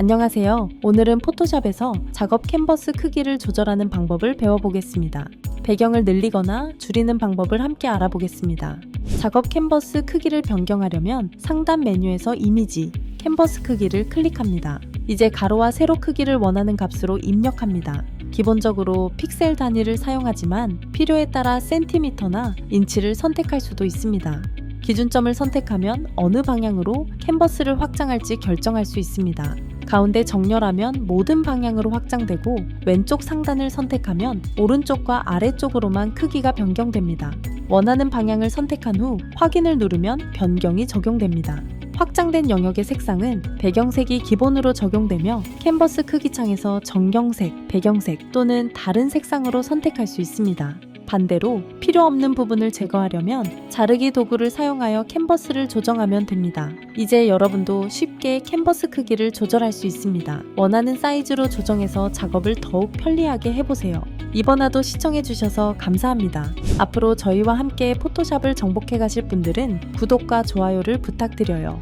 안녕하세요. 오늘은 포토샵에서 작업 캔버스 크기를 조절하는 방법을 배워보겠습니다. 배경을 늘리거나 줄이는 방법을 함께 알아보겠습니다. 작업 캔버스 크기를 변경하려면 상단 메뉴에서 이미지, 캔버스 크기를 클릭합니다. 이제 가로와 세로 크기를 원하는 값으로 입력합니다. 기본적으로 픽셀 단위를 사용하지만 필요에 따라 센티미터나 인치를 선택할 수도 있습니다. 기준점을 선택하면 어느 방향으로 캔버스를 확장할지 결정할 수 있습니다. 가운데 정렬하면 모든 방향으로 확장되고 왼쪽 상단을 선택하면 오른쪽과 아래쪽으로만 크기가 변경됩니다. 원하는 방향을 선택한 후 확인을 누르면 변경이 적용됩니다. 확장된 영역의 색상은 배경색이 기본으로 적용되며 캔버스 크기 창에서 정경색, 배경색 또는 다른 색상으로 선택할 수 있습니다. 반대로 필요 없는 부분을 제거하려면 자르기 도구를 사용하여 캔버스를 조정하면 됩니다. 이제 여러분도 쉽게 캔버스 크기를 조절할 수 있습니다. 원하는 사이즈로 조정해서 작업을 더욱 편리하게 해보세요. 이번 화도 시청해주셔서 감사합니다. 앞으로 저희와 함께 포토샵을 정복해 가실 분들은 구독과 좋아요를 부탁드려요.